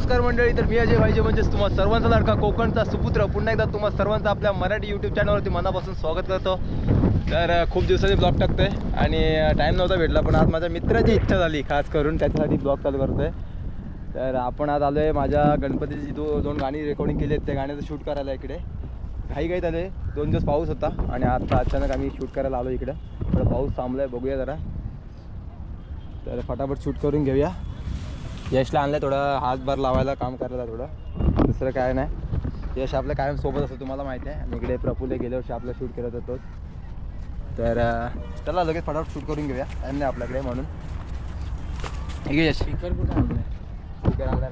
नमस्कार मंडळी तर मी अजय भाईजे म्हणजेच तुम्हाला सर्वांचा लाडका कोकणचा सुपुत्र. पुन्हा एकदा तुम्हाला सर्वांचं आपल्या मराठी यूट्यूब चॅनलवरती मनापासून स्वागत करतो. तर खूप दिवसांनी ब्लॉग टाकतोय आणि टाईम नव्हता भेटला पण आज माझ्या मित्राची इच्छा झाली खास करून त्याच्यासाठी ब्लॉग चालू करतोय. तर आपण आज आलो आहे माझ्या गणपतीची दो दोन गाणी रेकॉर्डिंग केली आहेत. त्या गाण्याचं शूट करायला इकडे. घाई घाईत आले दोन दिवस पाऊस होता आणि आता अचानक आम्ही शूट करायला आलो इकडं. थोडा पाऊस थांबला आहे बघूया जरा. तर फटाफट शूट करून घेऊया. यशला आणलं थोडं हातभार लावायला काम करायला थोडं. दुसरं काय नाही. यश आपलं कायम सोबत असतं तुम्हाला माहिती आहे. आणि इकडे प्रफुल्ल गेल्या वर्षी आपलं शूट करत होतो तर चला लगेच फटाफट शूट करून घेऊया. टाईम नाही आपल्याकडे म्हणून. ठीक आहे यश. स्पीकर कुठे आणलाय? स्पीकर आणलाय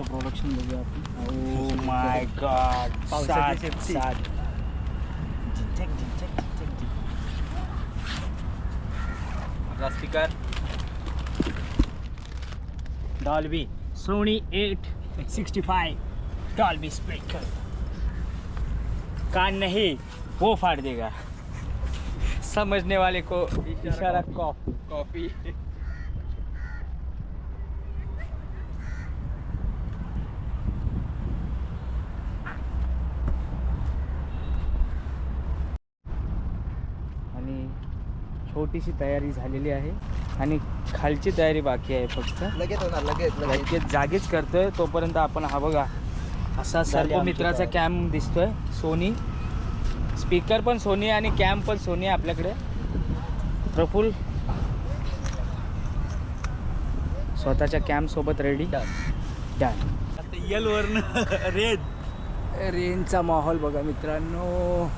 प्रोडक्शन बघूया आपण. ओ माय गॉड शेपटी. Dolby, Sony eight sixty five, Dolby speaker कान नहीं, वो फाड़ देगा। समझने वाले को इशारा कॉफ़ी। कॉफ़ी। छोटीशी तयारी झालेली आहे आणि खालची तयारी बाकी आहे फक्त. लगेच होणार लगेच लगेच. जागीच करतोय तोपर्यंत आपण हा बघा असा सर्व मित्राचा. कॅम्प दिसतोय. सोनी स्पीकर पण सोनी आणि कॅम्प पण सोनी आहे आपल्याकडे. प्रफुल स्वतःच्या कॅम्प सोबत रेडी डन यल वरन रेड रेनचा माहोल बघा मित्रांनो.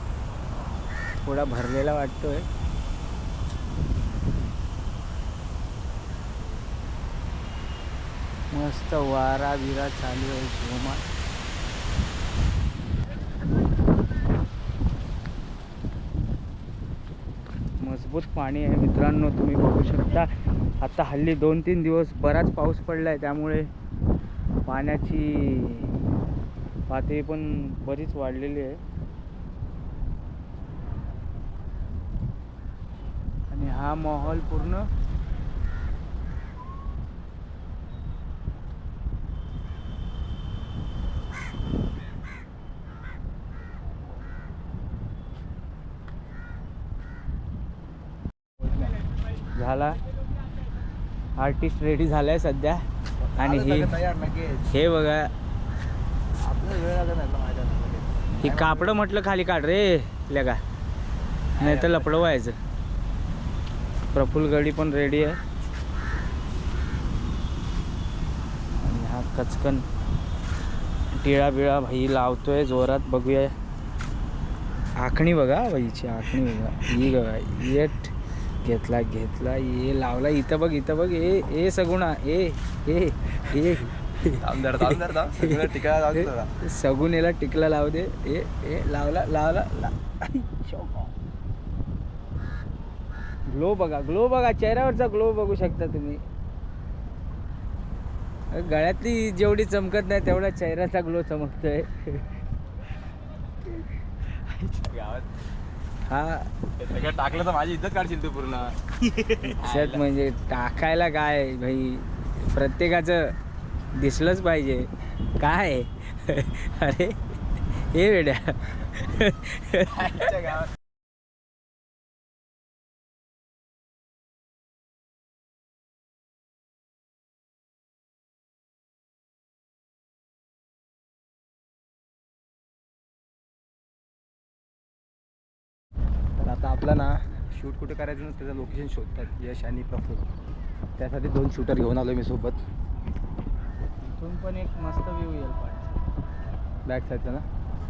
थोडा भरलेला वाटतोय. मस्त वारा बिरा चालू आहे जोमा मजबूत पाणी आहे मित्रांनो तुम्ही बघू शकता. आता हल्ली दोन तीन दिवस बराच पाऊस पडला आहे त्यामुळे पाण्याची पातळी पण बरीच वाढलेली आहे. आणि हा माहोल पूर्ण झाला आर्टिस्ट रेडी झालाय सध्या. आणि ही हे बघा. ही कापडं म्हटलं खाली काढ रे लगा नाही तर लपडं व्हायचं. प्रफुल गडी पण रेडी आहे. आणि हा कचकन टिळा बिळा भाई लावतोय जोरात बघूया. आखणी बघा भाईची आखणी बघा. ही बघा येट. घेतला घेतला. ये लावला. इथं बघ इथं बघ. ए ए सगुणा. ए ए ए. सगुनेला टिकला लावू दे. ए ए लावला लावला. ग्लो बघा ग्लो बघा. चेहऱ्यावरचा ग्लो बघू शकता तुम्ही. गळ्यातली जेवढी चमकत नाही तेवढा चेहऱ्याचा ग्लो चमकतोय. गावात हा. हे सगळं टाकलं तर माझी इज्जत काढशील तू पूर्ण. त्यात म्हणजे टाकायला काय भाई? प्रत्येकाचं दिसलंच पाहिजे. काय? अरे हे वेड्या आजच्या गावात. आता आपला ना शूट कुठे करायचं ना त्याचं लोकेशन शोधतात यश आणि प्रफुल त्यासाठी दोन शूटर घेऊन आलो मी सोबत. इथून पण एक मस्त व्ह्यू येईल पाण्याचा. बॅक साईडचा ना?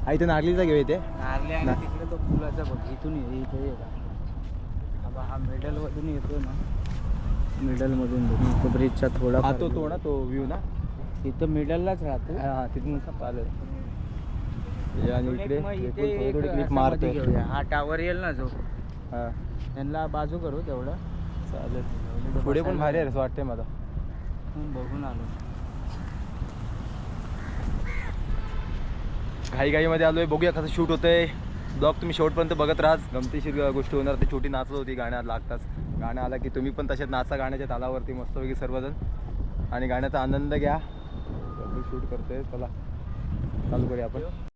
हा इथे नागलीचा घेऊ इथे. नारले आणि. तिकडे तो पुलाचा बघ इथून ये इथे ये हा बा, हा मिडल मधून येतो ना. मिडल मधून बघ. इथं ब्रिजचा थोडा तो तो ना तो व्ह्यू ना? इथं मिडललाच राहतो हा तिथून हे आणि इकडे हे थोडी थोडी क्लिप मारतोय. हा टावर येईल ना जो? हा. त्यांना बाजू करू तेवढं. चालेल. पुढे पण भारी आहे असं वाटतंय मला. बघून आलो. घाई घाईमध्ये आलोय. बघूया कसं शूट होतंय. ब्लॉग तुम्ही शेवटपर्यंत बघत राहा गमतीशीर गोष्टी होणार ती छोटी नाचत होती गाण्यात लागताच. गाणं आला की तुम्ही पण तसेच नाचा गाण्याच्या तालावरती मस्तपैकी सर्वजण. आणि गाण्याचा आनंद घ्या. शूट करतोय. चला. चालू करूया आपण.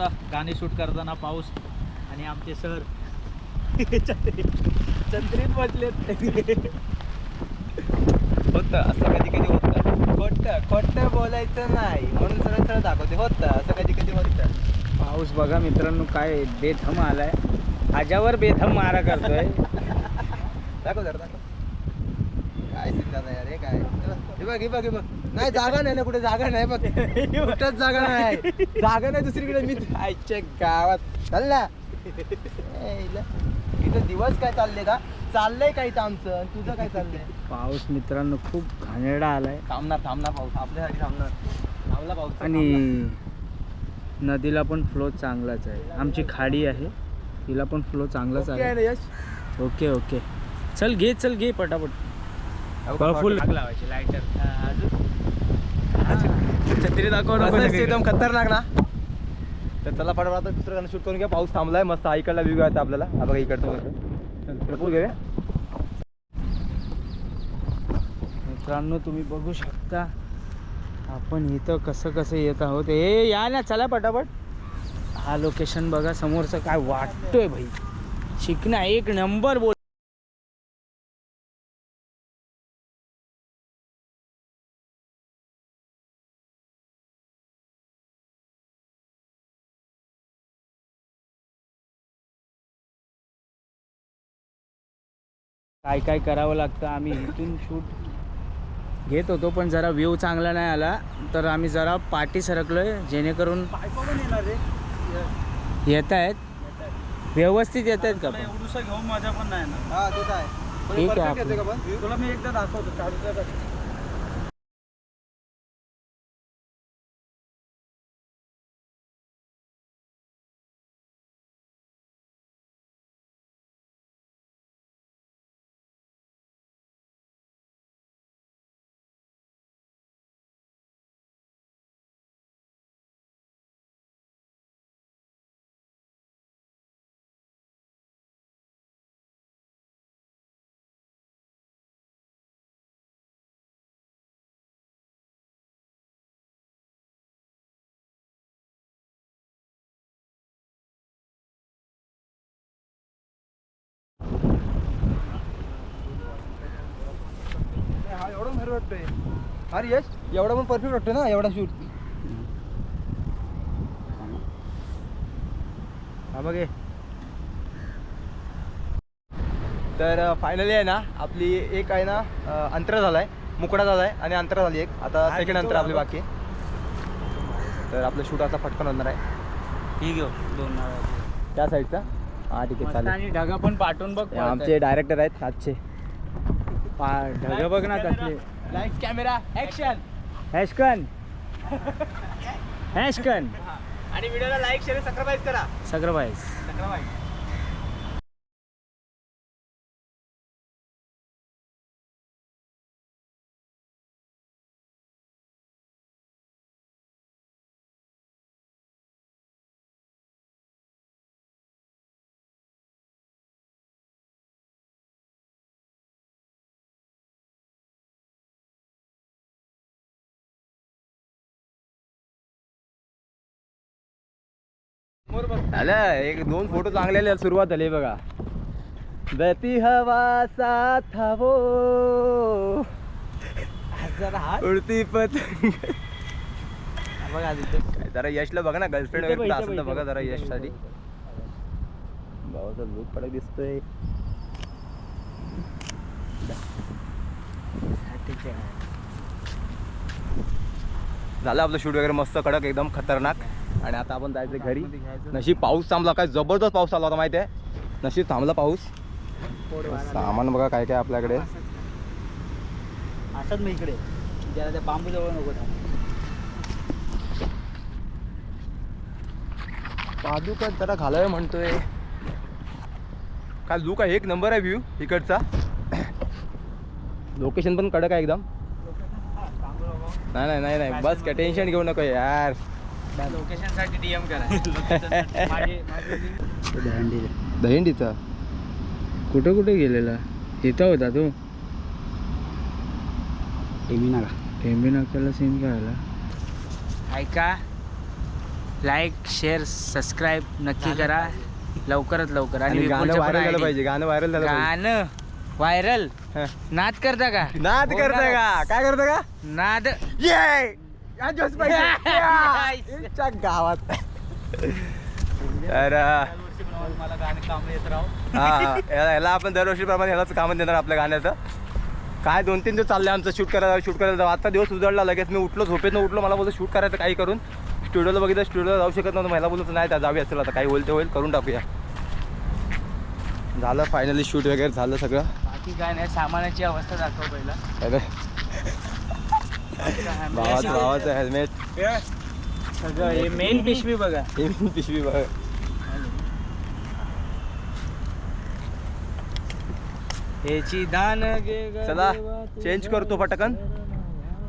मस्त गाणी शूट करताना पाऊस आणि आमचे सर. चंद्रीत बसलेत. होतं असं कधी कधी होतं. खोटं खोटं बोलायचं नाही म्हणून सरळ सरळ दाखवते. होतं असं कधी कधी होतं. पाऊस बघा मित्रांनो काय बेथम आलाय. आजावर बेथम मारा करतोय. दाखव जरा दाखव. काय सिद्धांत यार हे काय? हे बघ हे बघ हे बघ. नाही जागा नाही ना कुठे जागा नाही बघ. कुठंच जागा नाही. जागा नाही दुसरीकडे. मी आईच्या गावात. चाल ना. ए, इला. इथं दिवस काय चालले का? चाललंय काय इथं आमचं. आणि तुझं काय चाललंय? पाऊस मित्रांनो खूप घाणेरडा आलाय. थांबणार थांबणार पाऊस. आपल्यासाठी थांबणार. थांबला पाऊस. आणि नदीला पण फ्लो चांगलाच आहे. आमची खाडी आहे. तिला पण फ्लो चांगलाच ओके आहे आहे. ना यश? Okay okay. चल घे चल घे पटापट. फुल लावायची लायटर छत्री दाखव एकदम खतरनाक ना? तर चला फटाफट आता दुसरं गाणं शूट करून घ्या पाऊस थांबलाय मस्त आईकडला व्ह्यू घ्यायचा आपल्याला. हा बघा इकडचं कसं भरपूर घेऊया. मित्रांनो तुम्ही बघू शकता आपण इथं कसं कसं येत आहोत. ए या ना चला पटापट. हा लोकेशन बघा समोरचं काय वाटतोय भाई. शिकणं एक नंबर बोल काय काय करावं लागतं आम्ही इथून शूट घेत होतो पण जरा व्ह्यू चांगला नाही आला. तर आम्ही जरा पाठी सरकलोय जेणेकरून पण येणार रे? येत आहेत. व्यवस्थित येत आहेत का पण? एवढूसा घेऊन माझ्या पण नाही ना हा ठीक आहे तुला मी एकदा दाखवतो वाटतोय. अरे यश एवढा पण परफेक्ट वाटतोय ना एवढा शूट हा बघ. तर फायनली आहे ना आपली एक आहे ना अंतरा झालाय मुकडा झालाय आणि अंतरा झाली एक. आता सेकंड अंतर आपली. बाकी आहे. तर आपलं शूट आता पटकन होणार आहे. ही घेऊ दोन. त्या साईडचा हा ठीक आहे चालेल. आणि ढगा पण पाठवून बघ हे आमचे डायरेक्टर आहेत आजचे. ढग बघ ना कसले लाइट कॅमेरा ऍक्शन हॅशकन हॅशकन आणि व्हिडिओला लाईक शेअर सबस्क्राईब करा. सगळं बाईस आला एक दोन फोटो चांगलेले सुरुवात झाली बघा. दती हवा साथ हो उडती पत बघा जरा यशला बघा ना गर्लफ्रेंड वगैरे असेल तर बघा जरा यशसाठी भावाचा लूक पडक दिसतोय. झालं आपलं शूट वगैरे मस्त कडक एकदम खतरनाक. आणि आता आपण जायचं घरी. नशीब पाऊस थांबला. काय जबरदस्त पाऊस आला होता माहिती आहे नशीब थांबला पाऊस. सामान बघा काय काय आपल्याकडे. असंच मी इकडे. ज्याला त्या बांबू जवळ नको. पादुका जरा घालावे म्हणतोय. काय लुक आहे? एक नंबर आहे व्ह्यू इकडचा. लोकेशन पण कडक आहे एकदम. नाही नाही नाही नाही. बस काय टेन्शन घेऊ नको यार. लोकेशनसाठी डीएम करा. माझे- माझे- दहिंडीचा कुठं कुठे गेलेला? इथं होता तू? टेमी नाका सीन काय आला ऐका. लाईक शेअर सबस्क्राईब नक्की करा. लवकरात लवकर. आणि गाणं व्हायरल. पाहिजे. गाणं व्हायरल झालं गाणं व्हायरल. नाद करता का? नाद करताय का? काय करता का? नाद. ये या जोस पाहिजे. गावात. तर मला गाणं काम येत राहू. हा. याला आपण दरवर्षीप्रमाणे ह्यालाच कामं देणार आपल्या गाण्याचं. काय दोन तीन दिवस चालले आमचं शूट करायला शूट करायला जाऊ. आता दिवस उजळला लगेच मी उठलो झोपेतनं उठलो मला बोलतो शूट करायचं काही करून. स्टुडिओला बघितलं स्टुडिओला जाऊ शकत नव्हतं. मला बोलतो नाही त्या जाऊया असेल आता काही होईल ते होईल करून टाकूया. झालं फायनली शूट वगैरे झालं सगळं. बाकी काय नाही सामानाची अवस्था दाखव पहिला. अरे, भावाचं भावाचं हेल्मेट सगळं हे मेन पिशवी बघा. हे पिशवी बघ. ह्याची दान चला, change करतो पटकन.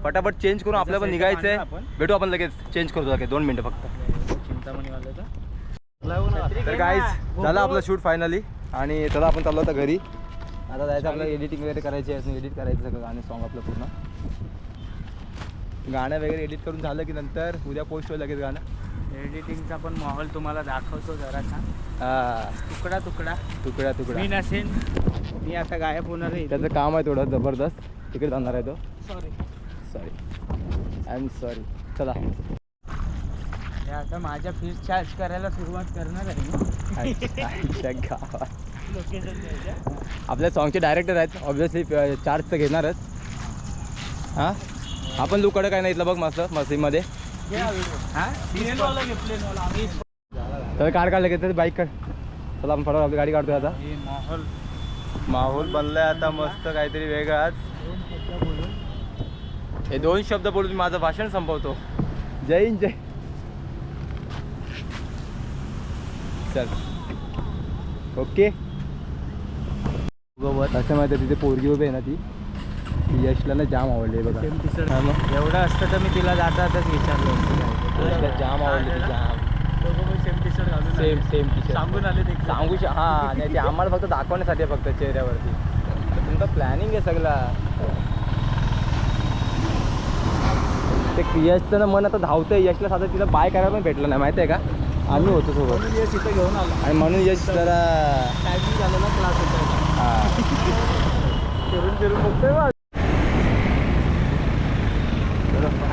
फटाफट चेंज करून आपल्याला पण निघायचंय. भेटू आपण लगेच. चेंज करतो लगेच. दोन मिनिटं फक्त. चिंतामणी तर. झालं आपलं शूट फायनली आणि चला आपण चाललो होतं घरी. आता जायचं आपलं एडिटिंग वगैरे करायची आहे. एडिट करायचं सगळं गाणं सॉन्ग आपलं पूर्ण. गाणं वगैरे एडिट करून झालं की नंतर उद्या पोस्ट होईल लगेच गाणं. एडिटिंगचा पण माहोल तुम्हाला दाखवतो जरासा. हा. तुकडा तुकडा. तुकड्या तुकड्या मी नसेन. मी आता गायब होणार आहे. त्याचं काम आहे थोडं जबरदस्त. तिकडे जाणार आहे तो. Sorry sorry I am sorry चला आता माझ्या फीस चार्ज करायला सुरुवात करणार आहे आपल्या सॉंगचे डायरेक्टर आहेत. ऑब्विसली चार्ज तर घेणारच. हां? आपण लुकडं काय नाही इथलं बघ मस्त मस्तीमध्ये हा? तर कार काढलं घेत बाईक काढ. चला आपण फटाफट आपली गाडी काढतोय आता. माहोल. माहोल बनलाय आता मस्त काहीतरी वेगळाच. हे दोन शब्द बोलून माझं भाषण संपवतो. जय हिंद जय चल. ओके. असं माहिती तिथे पोरगी उभी आहे ना ती. यशला ना जाम आवडली बघा. एवढं असतं तर मी तिला जाता आताच विचारलं यशला ते. जाम आवडली ती जाम. सेम टी शर्ट घालून सेम सेम टी सांगून आले ते सांगू श हा नाही ते आम्हाला फक्त दाखवण्यासाठी फक्त चेहऱ्यावरती. तुमचं प्लॅनिंग आहे सगळा. ते यशचं ना मन आता धावतंय. यशला साधं तिला बाय करायला पण भेटलं नाही माहिती आहे का? आम्ही होतो सोबत. यश इथं घेऊन आला. आणि म्हणून यश जरा टायमिंग झालेला क्लास होता. हा. फिरून फिरून बघतोय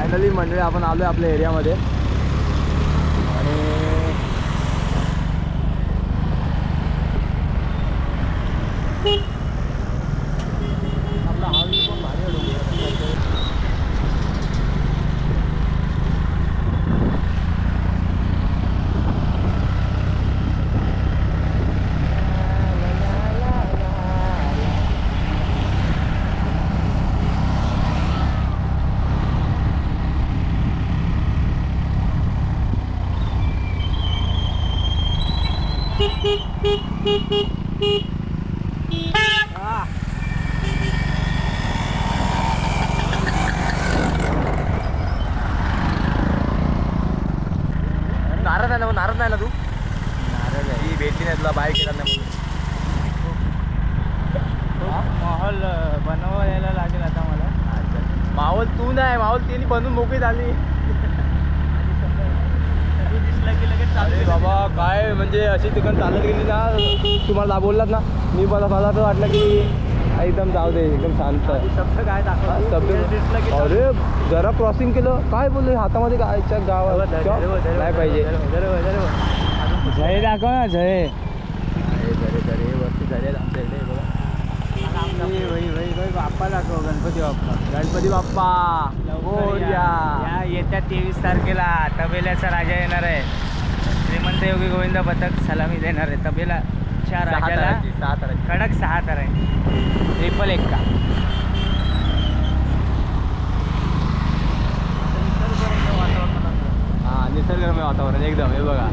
फायनली मंडळी आपण आलोय आपल्या एरियामध्ये आणि आपला हा view पण भारी आहे डोंगराचा. नाराज आहे ना मग नाराज नाही ना तू नारळ आहे ती भेटली नाही तुला बाहेर केला नाही म्हणून माहोल बनवायला लागेल आता मला. मावल तू नाही मावल तिने बनवून मोकळी झाली. दिसला की लगेच अरे बाबा काय म्हणजे अशी तिकडं चालत गेली ना तुम्हाला बोललात ना मी मला मला तर वाटलं की एकदम जाऊ दे एकदम शांत शब्द काय हा, दिसला की अरे जरा क्रॉसिंग केलं काय बोलले हातामध्ये गायच्या गावात नाही पाहिजे जय दाखव ना जय अरे, जरे जरे वरती जरे आमच्या इकडे बघा भाई भाई भाई बाप्पा दाखव गणपती बाप्पा. गणपती बाप्पा. मोरया. या. येत्या तेवीस तारखेला तबेल्याचा राजा येणार आहे. श्रीमंत योगी गोविंद पथक सलामी देणार आहे. तबेला च्या सहा राजाला सहा तारांची. कडक सहा तर आहे ट्रिपल एक का? हा निसर्गरम्य वातावरण एकदम हे बघा.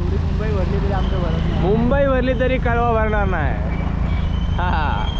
मुंबई भरली तरी आमचं भरत मुंबई भरली तरी कळवा भरणार नाही. Ha